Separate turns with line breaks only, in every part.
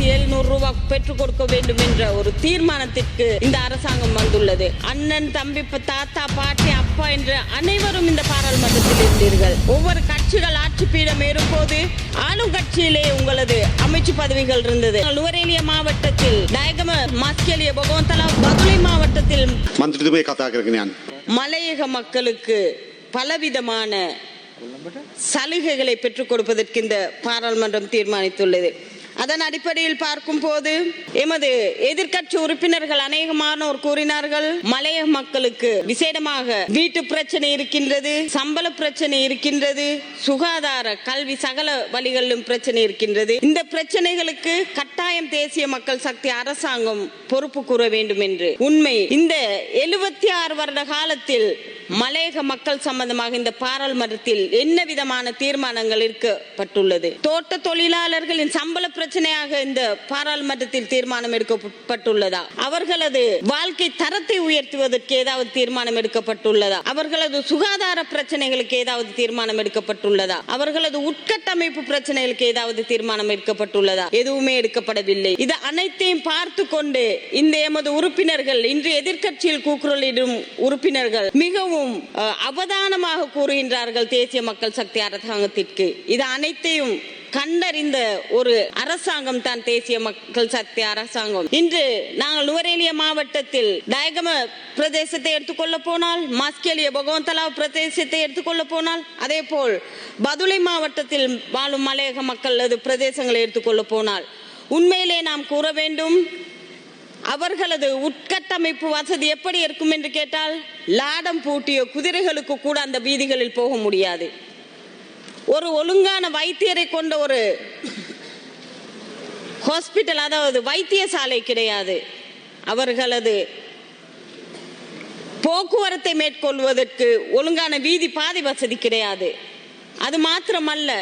ஆயிரத்தி எழுநூறு ரூபா பெற்றுக் கொடுக்க வேண்டும் என்ற ஒரு தீர்மானத்திற்கு இந்த அரசாங்கம் வந்துள்ளது. அண்ணன் தம்பி தாத்தா பாட்டி அப்பா என்று அனைவரும் இந்த பாராளுமன்றத்தில் இருந்தீர்கள். ஒவ்வொரு கட்சிகள் ஆட்சி பீடம் ஏறும்போது ஆளும் கட்சியிலே உங்களது அமைச்சு பதவிகள் இருந்தது. நுவரேலிய மாவட்டத்தில் டயகம மாஸ்கேலிய பகவந்தலா பதுளை மாவட்டத்தில் மலையக மக்களுக்கு பலவிதமான சலுகைகளை பெற்றுக் கொடுப்பதற்கு இந்த பாராளுமன்றம் தீர்மானித்துள்ளது. அதன் அடிப்படையில் பார்க்கும் போது எமது எதிர்க்கட்சி உறுப்பினர்கள் அநேகமானோர் கூறினார்கள் மலையக மக்களுக்கு விசேடமாக வீட்டு பிரச்சனை இருக்கின்றது சம்பள பிரச்சனை இருக்கின்றது சுகாதார கல்வி சகல வழிகளிலும் பிரச்சனை இருக்கின்றது. இந்த பிரச்சனைகளுக்கு கட்டாயம் தேசிய மக்கள் சக்தி அரசாங்கம் பொறுப்பு கூற வேண்டும் என்று. உண்மை இந்த எழுபத்தி ஆறு வருட காலத்தில் மலையக மக்கள் சம்பந்தமாக இந்த பாராளுமன்றத்தில் என்ன விதமான தீர்மானங்கள் இருக்கப்பட்டுள்ளது தோட்ட தொழிலாளர்களின் சம்பள பிரச்சனையாக இந்த பாராளுமன்றத்தில் தீர்மானம் எடுக்கப்பட்டுள்ளதா? அவர்களது வாழ்க்கை தரத்தை உயர்த்துவதற்கு ஏதாவது தீர்மானம் எடுக்கப்பட்டுள்ளதா? அவர்களது சுகாதார பிரச்சனைகளுக்கு ஏதாவது தீர்மானம் எடுக்கப்பட்டுள்ளதா? அவர்களது உட்கட்டமைப்பு பிரச்சனைகளுக்கு ஏதாவது தீர்மானம் எடுக்கப்பட்டுள்ளதா? எதுவுமே எடுக்கப்படவில்லை. இது அனைத்தையும் பார்த்து கொண்டு இந்த எமது உறுப்பினர்கள் இன்று எதிர்க்கட்சியில் கூக்குரலிடும் உறுப்பினர்கள் மிகவும் மிகவும் அவதானமாக கூறுகின்றார்கள் தேசிய மக்கள் சக்தி அரசாங்கத்திற்கு. இது அனைத்தையும் கண்டறிந்த ஒரு அரசாங்கம் தான் தேசிய மக்கள் சக்தி அரசாங்கம். இன்று நாங்கள் நுவரேலிய மாவட்டத்தில் டயகம பிரதேசத்தை எடுத்துக்கொள்ள போனால் மாஸ்கேலிய பகவந்தலா பிரதேசத்தை எடுத்துக்கொள்ள போனால் அதே போல் பதுளை மாவட்டத்தில் வாழும் மலையக மக்களது பிரதேசங்களை எடுத்துக்கொள்ள போனால். உண்மையிலே நாம் கூற வேண்டும் அவர்களது உட்கட்டமைப்பு வசதி எப்படி இருக்கும் என்று கேட்டால் லாடம் பூட்டிய குதிரைகளுக்கு கூட அந்த வீதிகளில் போக முடியாது. ஒரு ஒழுங்கான வைத்தியரை கொண்ட ஒரு ஹாஸ்பிட்டல் அதாவது வைத்தியசாலை கிடையாது. அவர்களது போக்குவரத்தை மேற்கொள்வதற்கு ஒழுங்கான வீதி பாதை வசதி கிடையாது. அது மாத்திரமல்ல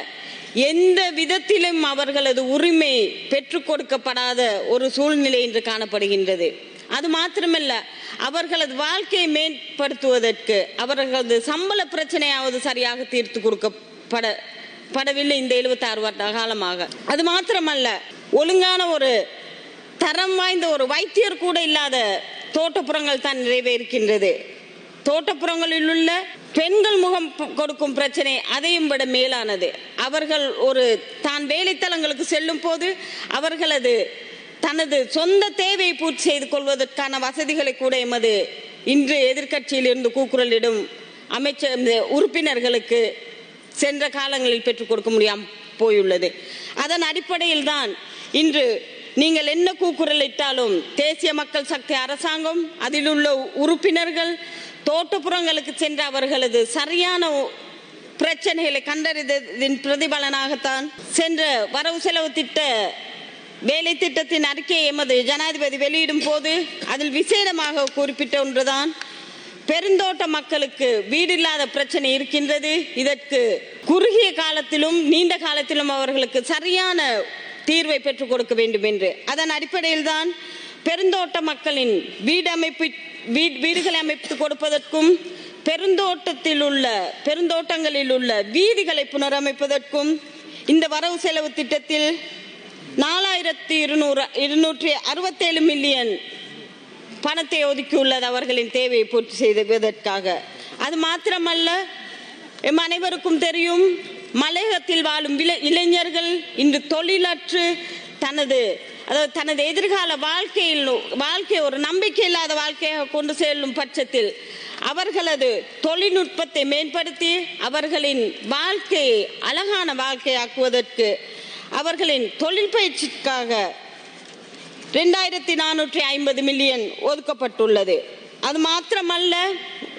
எந்த விதத்திலும் அவர்களது உரிமை பெற்றுக் கொடுக்கப்படாத ஒரு சூழ்நிலை இன்று காணப்படுகின்றது. அது மாத்திரமல்ல அவர்களது வாழ்க்கையை மேம்படுத்துவதற்கு அவர்களது சம்பள பிரச்சனையாவது சரியாக தீர்த்து கொடுக்கப்பட படவில்லை இந்த 76 வருட காலமாக. அது மாத்திரமல்ல ஒழுங்கான ஒரு தரம் வாய்ந்த ஒரு வைத்தியர் கூட இல்லாத தோட்டப்புறங்கள் தான் நிறைவே இருக்கின்றது தோட்டப்புறங்களில் உள்ள பெண்கள் முகம் கொடுக்கும் பிரச்சனை அதையும் விட மேலானது. அவர்கள் ஒரு தான் வேலைத்தலங்களுக்கு செல்லும் போது அவர்களது தனது சொந்த தேவையை பூர்த்தி செய்து கொள்வதற்கான வசதிகளை கூட எமது இன்று எதிர்க்கட்சியில் இருந்து கூக்குரலிடும் அமைச்சர் உறுப்பினர்களுக்கு சென்ற காலங்களில் பெற்றுக் கொடுக்க முடியாமல் போயுள்ளது. அதன் அடிப்படையில் தான் இன்று நீங்கள் என்ன கூக்குரல் இட்டாலும் தேசிய மக்கள் சக்தி அரசாங்கம் அதில் உள்ள உறுப்பினர்கள் தோட்டப்புறங்களுக்கு சென்ற அவர்களது சரியான பிரச்சனைகளை கண்டறிந்ததின் பிரதிபலனாகத்தான் சென்ற வரவு செலவு திட்ட வேலை திட்டத்தின் அறிக்கையை எமது ஜனாதிபதி வெளியிடும் போது அதில் விசேடமாக குறிப்பிட்ட ஒன்றுதான். பெருந்தோட்ட மக்களுக்கு வீடு இல்லாத பிரச்சனை இருக்கின்றது. இதற்கு குறுகிய காலத்திலும் நீண்ட காலத்திலும் அவர்களுக்கு சரியான தீர்வை பெற்றுக் கொடுக்க வேண்டும் என்று. அதன் அடிப்படையில் தான் பெருந்தோட்ட மக்களின் வீடமைப்பு வீடுகளை அமைத்து கொடுப்பதற்கும் பெருந்தோட்டத்தில் உள்ள பெருந்தோட்டங்களில் உள்ள வீதிகளை புனரமைப்பதற்கும் இந்த வரவு செலவு திட்டத்தில் நாலாயிரத்தி இருநூறு இருநூற்றி அறுபத்தேழு மில்லியன் பணத்தை ஒதுக்கியுள்ளது அவர்களின் தேவையை பூர்த்தி செய்வதற்காக. அது மாத்திரமல்ல எம் அனைவருக்கும் தெரியும் மலையகத்தில் வாழும் இளைஞர்கள் இன்று தொழிலற்று தனது அதாவது தனது எதிர்கால வாழ்க்கையில் வாழ்க்கை ஒரு நம்பிக்கை இல்லாத வாழ்க்கையாக கொண்டு செல்லும் பட்சத்தில் அவர்களது தொழில்நுட்பத்தை மேம்படுத்தி அவர்களின் வாழ்க்கையை அழகான வாழ்க்கையாக்குவதற்கு அவர்களின் தொழில் பயிற்சிக்காக ரெண்டாயிரத்தி நானூற்றி ஐம்பது மில்லியன் ஒதுக்கப்பட்டுள்ளது. அது மாத்திரமல்ல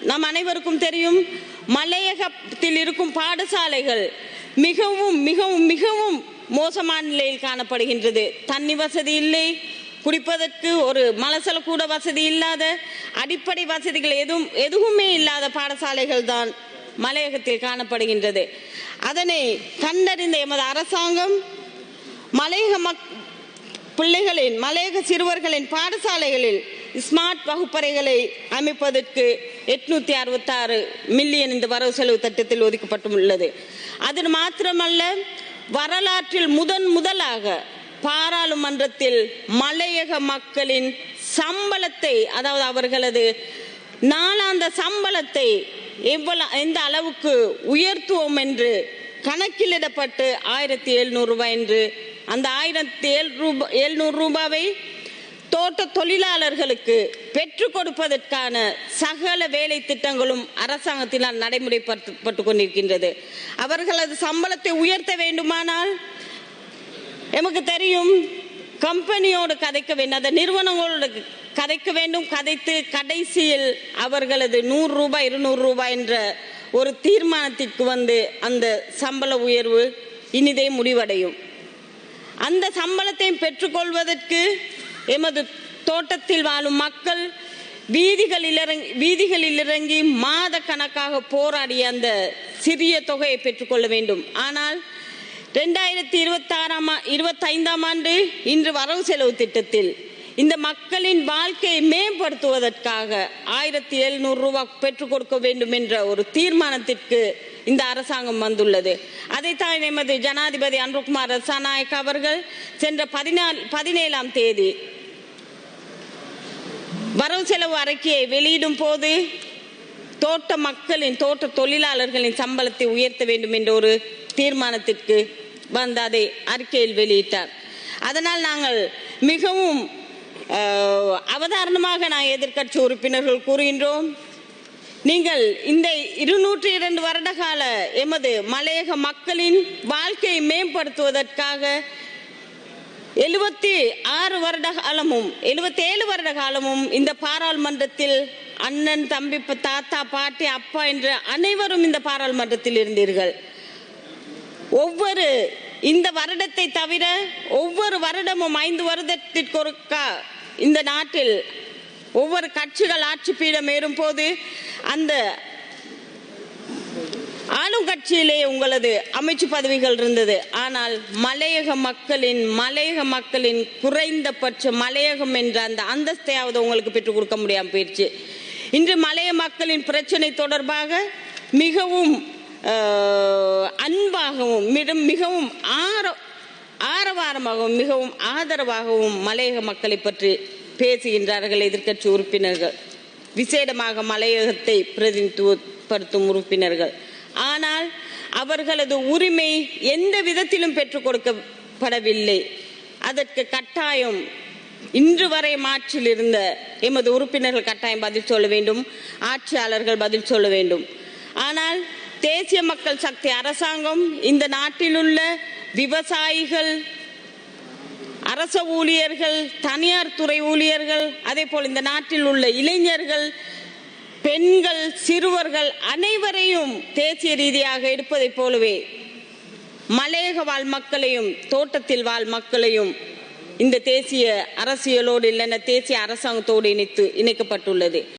நம் அனைவருக்கும் தெரியும் மலையகத்தில் இருக்கும் பாடசாலைகள் மிகவும் மிகவும் மிகவும் மோசமான நிலையில் காணப்படுகின்றது. தண்ணி வசதி இல்லை. குடிப்பதற்கு ஒரு மலசல கூட வசதி இல்லாத அடிப்படை வசதிகள் எதுவும் எதுவுமே இல்லாத பாடசாலைகள் தான் மலையகத்தில் காணப்படுகின்றது. அதனை கண்டறிந்த எமது அரசாங்கம் மலையக மக் பிள்ளைகளின் மலையக சிறுவர்களின் பாடசாலைகளில் ஸ்மார்ட் வகுப்பறைகளை அமைப்பதற்கு எட்நூத்தி அறுபத்தாறு மில்லியன் இந்த வரவு செலவு திட்டத்தில் ஒதுக்கப்பட்டுள்ளது. அது மாத்திரமல்ல வரலாற்றில் முதன் முதலாக பாராளுமன்றத்தில் மலையக மக்களின் சம்பளத்தை அதாவது அவர்களது நாளாந்த சம்பளத்தை எவ்வளவு எந்த அளவுக்கு உயர்த்துவோம் என்று கணக்கிலிடப்பட்டு ஆயிரத்தி எழுநூறு ரூபாய் என்று அந்த ஆயிரத்தி ஏழு ரூபாய் எழுநூறு ரூபாவை தோட்ட தொழிலாளர்களுக்கு பெற்றுக் கொடுப்பதற்கான சகல வேலை திட்டங்களும் அரசாங்கத்தினால் நடைமுறைப்படுத்தப்பட்டு கொண்டிருக்கின்றது. அவர்களது சம்பளத்தை உயர்த்த வேண்டுமானால் எமக்கு தெரியும் கம்பெனியோடு கதைக்க வேண்டும் அந்த நிறுவனங்களோடு கதைக்க வேண்டும். கதைத்து கடைசியில் அவர்களது நூறு ரூபாய் இருநூறு ரூபாய் என்ற ஒரு தீர்மானத்திற்கு வந்து அந்த சம்பள உயர்வு இனிதே முடிவடையும். அந்த சம்பளத்தையும் பெற்றுக்கொள்வதற்கு எமது தோட்டத்தில் வாழும் மக்கள் வீதிகளில் இறங்கி வீதிகளில் இறங்கி மாத கணக்காக போராடிய அந்த சிறிய தொகையை பெற்றுக்கொள்ள வேண்டும். ஆனால் ரெண்டாயிரத்தி இருபத்தாறாம் இருபத்தைந்தாம் ஆண்டு இன்று வரவு செலவு திட்டத்தில் இந்த மக்களின் வாழ்க்கையை மேம்படுத்துவதற்காக ஆயிரத்தி எழுநூறு ரூபா பெற்றுக் கொடுக்க வேண்டும் என்ற ஒரு தீர்மானத்திற்கு இந்த அரசாங்கம் வந்துள்ளது. அதைத்தான் எமது ஜனாதிபதி அன்புகுமார் ரசாநாயக் அவர்கள் சென்ற பதினாலு பதினேழாம் தேதி வரவு செலவு அறிக்கையை வெளியிடும் போது தோட்ட மக்களின் தோட்ட தொழிலாளர்களின் சம்பளத்தை உயர்த்த வேண்டும் என்ற ஒரு தீர்மானத்திற்கு வந்து அதை அறிக்கையில் வெளியிட்டார். அதனால் நாங்கள் மிகவும் அவதாரணமாக நான் எதிர்க்கட்சி உறுப்பினர்கள் கூறுகின்றோம். நீங்கள் இந்த இருநூற்றி இரண்டு வருடகால எமது மலையக மக்களின் வாழ்க்கையை மேம்படுத்துவதற்காக எழுபத்தி ஆறு வருட காலமும் எழுபத்தி ஏழு வருட காலமும் இந்த பாராளுமன்றத்தில் அண்ணன் தம்பி தாத்தா பாட்டி அப்பா என்ற அனைவரும் இந்த பாராளுமன்றத்தில் இருந்தீர்கள். ஒவ்வொரு இந்த வருடத்தை தவிர ஒவ்வொரு வருடமும் ஐந்து வருடத்திற்கு ஒருக்கா இந்த நாட்டில் ஒவ்வொரு கட்சிகள் ஆட்சி பீடம் ஏறும் போது அந்த ஆளும் உங்களது அமைச்சு பதவிகள் இருந்தது. ஆனால் மலையக மக்களின் மலையக மக்களின் குறைந்தபட்ச மலையகம் என்ற அந்த அந்தஸ்தையாவது உங்களுக்கு பெற்றுக் கொடுக்க முடியாமல் போயிடுச்சு இன்று மலைய மக்களின் பிரச்சனை தொடர்பாக மிகவும் அன்பாகவும் மிகவும் ஆர ஆரவாரமாகவும் மிகவும் ஆதரவாகவும் மலையக மக்களை பற்றி பேசுகின்றார்கள் எதிர்க்கட்சி உறுப்பினர்கள். விசேடமாக மலையகத்தை பிரதிநிதித்துவப்படுத்தும் உறுப்பினர்கள். ஆனால் அவர்களது உரிமை எந்த விதத்திலும் பெற்றுக் கொடுக்கப்படவில்லை. அதற்கு கட்டாயம் இன்று வரை மாற்றில் இருந்த எமது உறுப்பினர்கள் கட்டாயம் பதில் சொல்ல வேண்டும் ஆட்சியாளர்கள் பதில் சொல்ல வேண்டும். ஆனால் தேசிய மக்கள் சக்தி அரசாங்கம் இந்த நாட்டில் உள்ள விவசாயிகள் அரச ஊழியர்கள் தனியார் துறை ஊழியர்கள் அதே போல் இந்த நாட்டில் உள்ள இளைஞர்கள் பெண்கள் சிறுவர்கள் அனைவரையும் தேசிய ரீதியாக எடுப்பதைப் போலவே மலையக வாழ் மக்களையும் தோட்டத்தில் வாழ் மக்களையும் இந்த தேசிய அரசியலோடு இல்லைன்னா தேசிய அரசாங்கத்தோடு இணைத்து இணைக்கப்பட்டுள்ளது.